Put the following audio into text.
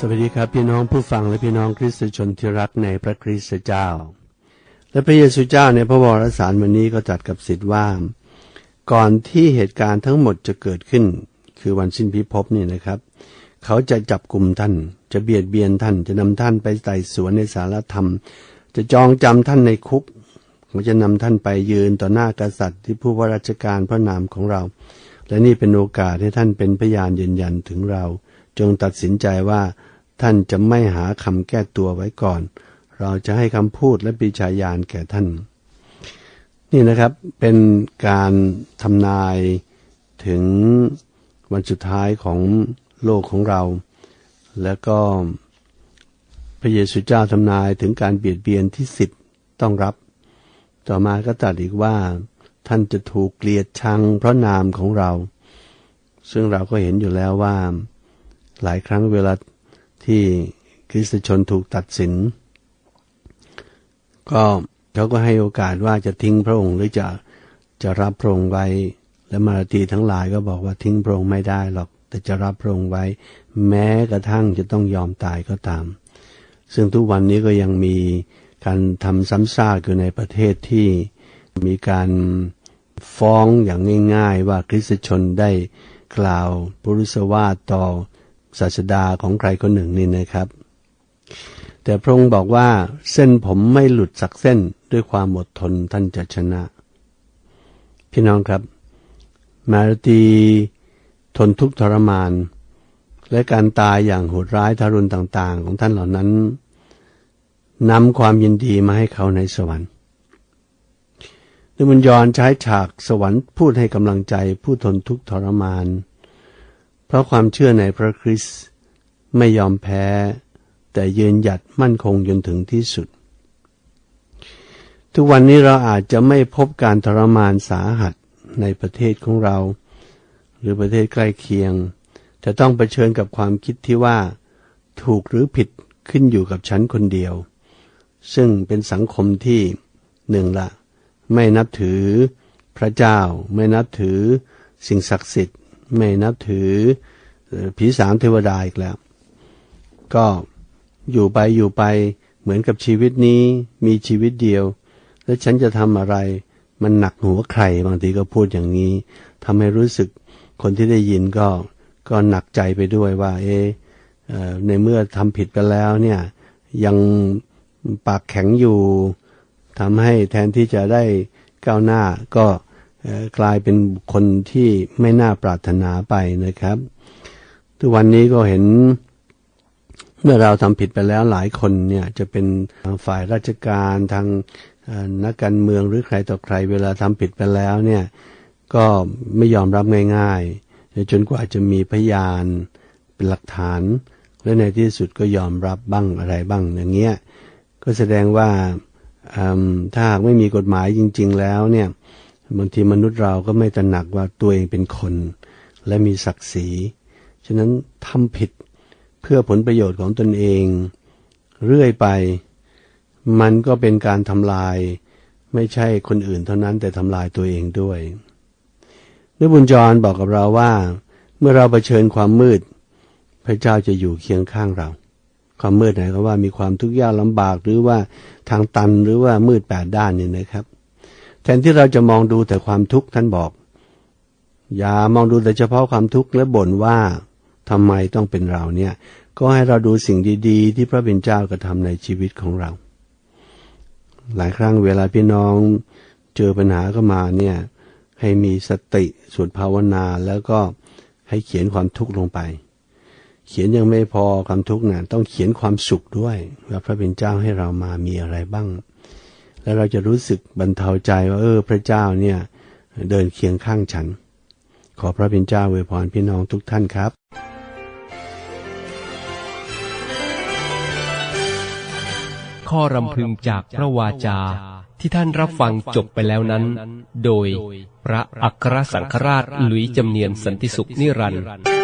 สวัสดีครับพี่น้องผู้ฟังและพี่น้องคริสตชนที่รักในพระคริสตเจ้า และพระเยซูเจ้าในพระวรสารวันนี้ก็ตรัสกับสิทธิ์ว่า ก่อนที่เหตุการณ์ทั้งหมดจะเกิดขึ้น คือวันสิ้นพิภพนี่นะครับ เขาจะจับกลุ่มท่าน จะเบียดเบียนท่าน จะนำท่านไปไต่สวนในสารธรรม จะจองจำท่านในคุกเขาจะนำท่านไปยืนต่อหน้ากษัตริย์ที่ผู้ว่าราชการพระนามของเรา และนี่เป็นโอกาสให้ท่านเป็นพยานยืนยันถึงเรา จงตัดสินใจว่า ท่านจะไม่หาคำแก้ตัวไว้ก่อน เราจะให้คำพูดและปิชายานแก่ท่าน นี่นะครับเป็นการทำนายถึงวันสุดท้ายของโลกของเรา แล้วก็พระเยซูเจ้าทำนายถึงการเบียดเบียนที่สิทธิ์ต้องรับ ต่อมาก็ตรัสอีกว่า ท่านจะถูกเกลียดชังเพราะนามของเรา ซึ่งเราก็เห็นอยู่แล้วว่า หลายครั้งเวลาที่คริสตชนถูกตัดสิน ก็เขาก็ให้โอกาสว่าจะทิ้งพระองค์หรือจะจะรับพระองค์ไว้ และมาราตีทั้งหลายก็บอกว่าทิ้งพระองค์ไม่ได้หรอก แต่จะรับพระองค์ไว้ แม้กระทั่งจะต้องยอมตายก็ตาม ซึ่งทุกวันนี้ก็ยังมีการทำซ้ำซากอยู่ในประเทศที่มีการฟ้องอย่างง่าย ๆ ว่าคริสตชนได้กล่าวปุรุสวาทต่อ ศาสดาของใครคนหนึ่งนี่นะครับ แต่พระองค์บอกว่าเส้นผมไม่หลุดสักเส้นด้วยความอดทนท่านจะชนะ พี่น้องครับ มารตีทนทุกข์ทรมาน และการตายอย่างโหดร้ายทารุณต่าง ๆ ของท่านเหล่านั้นนำความยินดีมาให้เขาในสวรรค์ดมันยอนใช้ฉากสวรรค์พูดให้กำลังใจผู้ทนทุกข์ทรมาน เพราะความเชื่อในพระคริสต์ไม่ยอมแพ้ แต่ยืนหยัดมั่นคงจนถึงที่สุด ทุกวันนี้เราอาจจะไม่พบการทรมานสาหัสในประเทศของเรา หรือประเทศใกล้เคียง จะต้องเผชิญกับความคิดที่ว่า ถูกหรือผิดขึ้นอยู่กับฉันคนเดียว ซึ่งเป็นสังคมที่หนึ่งละ ไม่นับถือพระเจ้า ไม่นับถือสิ่งศักดิ์สิทธิ์ ไม่นับถือผีสางเทวดาอีกแล้ว ก็อยู่ไปอยู่ไปเหมือนกับชีวิตนี้มีชีวิตเดียว แล้วฉันจะทำอะไร มันหนักหัวใครบางทีก็พูดอย่างนี้ทำให้รู้สึกคนที่ได้ยินก็ก็หนักใจไปด้วยว่า เอในเมื่อทำผิดไปแล้วเนี่ยยังปากแข็งอยู่ทำให้แทนที่จะได้ก้าวหน้าก็ กลายเป็นบุคคลที่ไม่น่าปรารถนาไปนะครับ ทุกวันนี้ก็เห็นเมื่อเราทำผิดไปแล้วหลายคนเนี่ยจะเป็นฝ่ายราชการทางนักการเมืองหรือใครต่อใครเวลาทำผิดไปแล้วเนี่ยก็ไม่ยอมรับง่ายๆจนกว่าจะมีพยานเป็นหลักฐาน และในที่สุดก็ยอมรับบ้างอะไรบ้างอย่างเงี้ยก็แสดงว่าถ้าหากไม่มีกฎหมายจริง ๆ แล้วเนี่ย บางทีมนุษย์เราก็ไม่ตระหนักว่าตัวเองเป็นคน และมีศักดิ์ศรี ฉะนั้นทำผิดเพื่อผลประโยชน์ของตนเอง เรื่อยไป มันก็เป็นการทำลาย ไม่ใช่คนอื่นเท่านั้นแต่ทำลายตัวเองด้วยนบุญจรบอกกับเราว่า เมื่อเราเผชิญความมืด พระเจ้าจะอยู่เคียงข้างเรา ความมืดไหนก็ว่ามีความทุกข์ยากลำบากหรือว่าทางตันหรือว่ามืดแปดด้านเนี่ยนะครับ ทนที่เราจะมองดูแต่ความทุกข์ท่านบอก อย่ามองดูแต่เฉพาะความทุกข์และบ่นว่าทำไมต้องเป็นเราเนี่ย ก็ให้เราดูสิ่งดีๆ ที่พระเป็นเจ้ากระทำในชีวิตของเรา หลายครั้งเวลาพี่น้องเจอปัญหาก็มาเนี่ยให้มีสติสวดภาวนาแล้วก็ให้เขียนความทุกข์ลงไป เขียนยังไม่พอความทุกข์เนี่ยต้องเขียนความสุขด้วยว่าพระเป็นเจ้าให้เรามามีอะไรบ้าง แล้วเราจะรู้สึกบรรเทาใจว่าเออ พระเจ้าเนี่ยเดินเคียงข้างฉัน ขอพระเป็นเจ้าเวพรพี่น้องทุกท่านครับข้อรำพึงจากพระวาจาที่ท่านรับฟังจบไปแล้วนั้น โดยพระอัครสังฆราชหลุยจำเนียนสันติสุขนิรันดร์